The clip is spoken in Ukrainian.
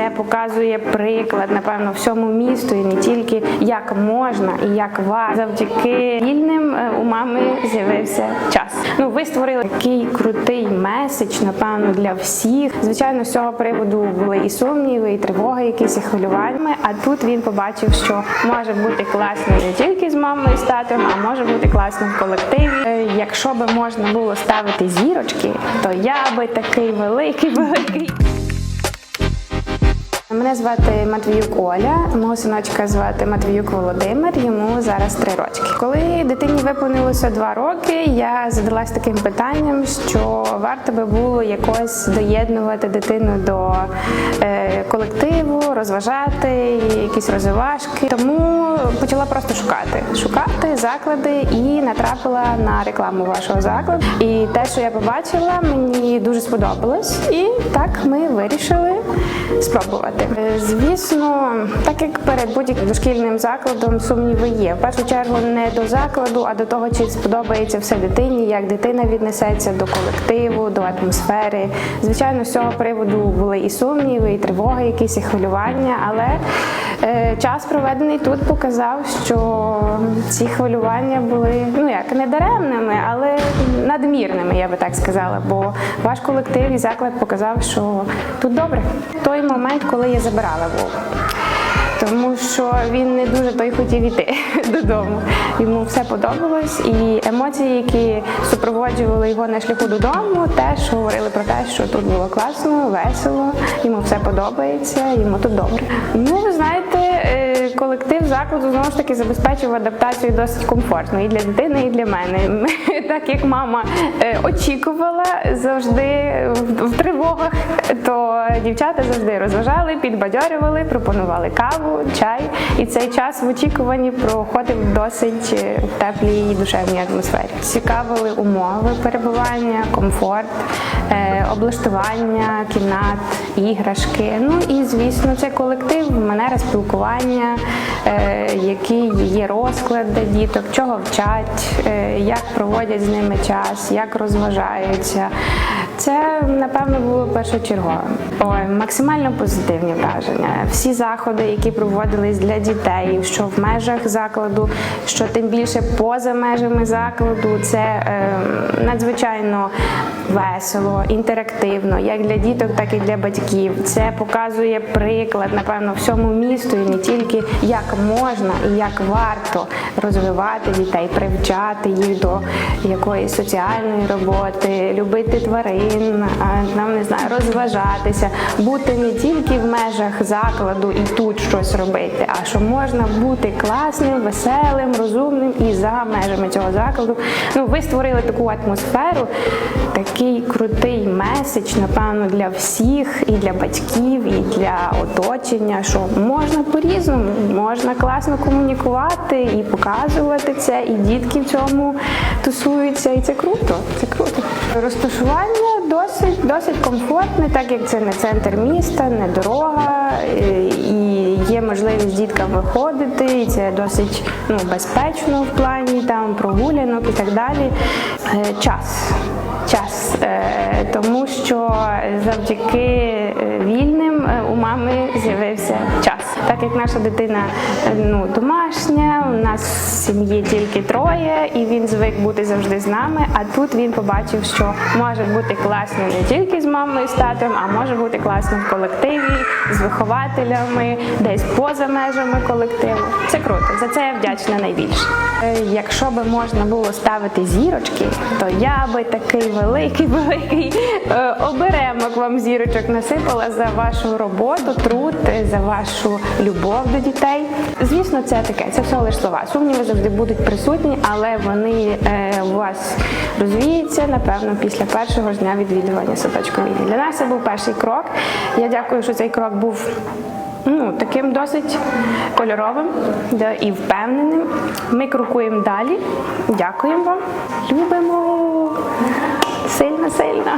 Це показує приклад, напевно, всьому місту і не тільки як можна і як варто. Завдяки вільним е, у мами з'явився час. Ну, ви створили такий крутий меседж, напевно, для всіх. Звичайно, з цього приводу були і сумніви, і тривоги, якісь і хвилювання. А тут він побачив, що може бути класно не тільки з мамою з татом, а може бути класно в колективі. Е, Якщо би можна було ставити зірочки, то я би такий великий, великий. Мене звати Матвіюк Оля, мого синочка звати Матвіюк Володимир. Йому зараз три рочки. Коли дитині виповнилося два роки, я задалась таким питанням, що варто би було якось доєднувати дитину до е, колективу, розважати, якісь розвивашки. Тому почала просто шукати, шукати заклади і натрапила на рекламу вашого закладу. І те, що я побачила, мені дуже сподобалось. І так ми вирішили спробувати. Е, Звісно, так як перед будь-яким дошкільним закладом сумніви є. В першу чергу не до закладу, а до того, чи сподобається все дитині, як дитина віднесеться до колективу, до атмосфери. Звичайно, з цього приводу були і сумніви, і тривоги, якісь і хвилювання, але е, час проведений тут показав, що ці хвилювання були ну як не даремними, але надмірними, я би так сказала. Бо ваш колектив і заклад показав, що тут добре. Той момент, коли я забирала Вову. Тому що він не дуже той хотів іти додому. Йому все подобалось, і емоції, які супроводжували його на шляху додому, теж говорили про те, що тут було класно, весело, йому все подобається, йому тут добре. Ну, закладу знову ж таки забезпечив адаптацію досить комфортно і для дитини, і для мене. Так як мама е, очікувала завжди в, тривогах, то дівчата завжди розважали, підбадьорювали, пропонували каву, чай. І цей час в очікуванні проходив досить е, в теплій і душевній атмосфері. Цікавили умови перебування, комфорт, е, облаштування кімнат, іграшки. Ну і звісно, це колектив, манера спілкування, е, який є розклад для діток, чого вчать, е, як проводять з ними час, як розважаються. Це напевно було першочергове. Ой, максимально позитивні враження. Всі заходи, які проводились для дітей, що в межах закладу, що тим більше поза межами закладу, це е, надзвичайно весело, інтерактивно, як для діток, так і для батьків. Це показує приклад, напевно, всьому місту і не тільки як можна і як варто розвивати дітей, привчати їх до якоїсь соціальної роботи, любити тварин, нам не знаю, розважатися, бути не тільки в межах закладу і тут щось робити, а що можна бути класним, веселим, розумним і за межами цього закладу. Ну, ви створили таку атмосферу, такий крутий меседж, напевно, для всіх, і для батьків, і для оточення, що можна по-різному, можна класно комунікувати і показувати це, і дітки в цьому тусуються, і це круто. Це круто. Розташування досить досить комфортне, так як це не центр міста, не дорога, і є можливість діткам виходити, і це досить ну, безпечно в плані там прогулянок і так далі. Е, Час. Час, Е, тому що завдяки е, вільним е, у мами з'явився час. Так як наша дитина ну, домашня, у нас в сім'ї тільки троє, і він звик бути завжди з нами. А тут він побачив, що може бути класно не тільки з мамою з татом, а може бути класно в колективі, з вихователями, десь поза межами колективу. Це круто. За це я вдячна найбільше. Е, Якщо би можна було ставити зірочки, то я би такий великий, великий е, оберемок вам зірочок насипала за вашу роботу, труд, е, за вашу любов до дітей. Звісно, це таке, це все лише слова. Сумніви завжди будуть присутні, але вони у вас розвіються, напевно, після першого ж дня відвідування садочку вільні. Для нас це був перший крок. Я дякую, що цей крок був ну, таким досить кольоровим да, і впевненим. Ми крокуємо далі. Дякуємо вам. Любимо сильно, сильно.